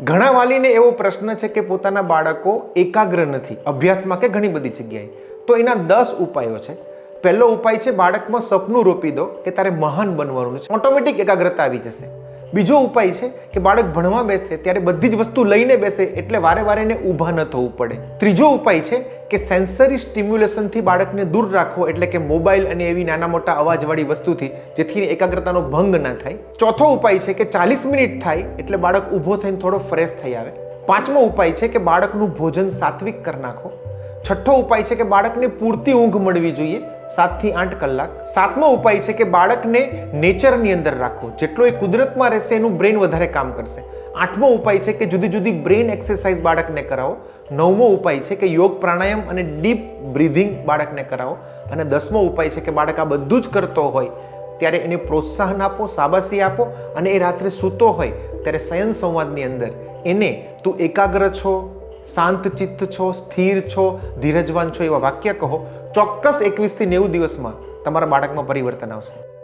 ઘણા વાલીને એવો પ્રશ્ન છે કે પોતાના બાળકો એકાગ્ર નથી, અભ્યાસમાં કે ઘણી બધી જગ્યાએ. તો એના દસ ઉપાયો છે. પહેલો ઉપાય છે, બાળકમાં સપનું રોપી દો કે તારે મહાન બનવાનું છે. ઓટોમેટિક એકાગ્રતા આવી જશે. બીજો ઉપાય છે કે બાળક ભણવા બેસે, ત્યારે બધી જ વસ્તુ લઈને બેસે, એટલે વારે વારે ઊભા ન થવું પડે. ત્રીજો ઉપાય છે કે સેન્સરી સ્ટિમ્યુલેશનથી બાળકને દૂર રાખો એટલે કે મોબાઈલ અને એવી નાના મોટા અવાજવાળી વસ્તુથી જેથી એકાગ્રતાનો ભંગ ના થાય. ચોથો ઉપાય છે કે ચાલીસ મિનિટ થાય એટલે બાળક ઊભો થઈને થોડો ફ્રેશ થઈ આવે. પાંચમો ઉપાય છે કે બાળકનું ભોજન સાત્વિક કરી નાખો. છઠ્ઠો ઉપાય છે કે બાળકને પૂરતી ઊંઘ મળવી જોઈએ. સાતથી આઠ કલાક. સાતમો ઉપાય છે કે બાળકને નેચરની અંદર રાખો જેટલો એ કુદરતમાં રહેશે, એનું બ્રેન વધારે કામ કરશે. આઠમો ઉપાય છે કે જુદી જુદી બ્રેન એક્સરસાઇઝ બાળકને કરાવો. નવમો ઉપાય છે કે યોગ પ્રાણાયામ અને ડીપ બ્રીધિંગ બાળકને કરાવો. અને દસમો ઉપાય છે કે બાળક આ બધું જ કરતો હોય, ત્યારે એને પ્રોત્સાહન આપો, શાબાશી આપો અને એ રાત્રે સૂતો હોય, ત્યારે શયન સંવાદની અંદર એને તું એકાગ્ર છો શાંત ચિત્ત છો, સ્થિર છો, ધીરજવાન છો એવા વાક્ય કહો. ચોક્કસ એકવીસથી નેવું દિવસમાં તમારા બાળકમાં પરિવર્તન આવશે.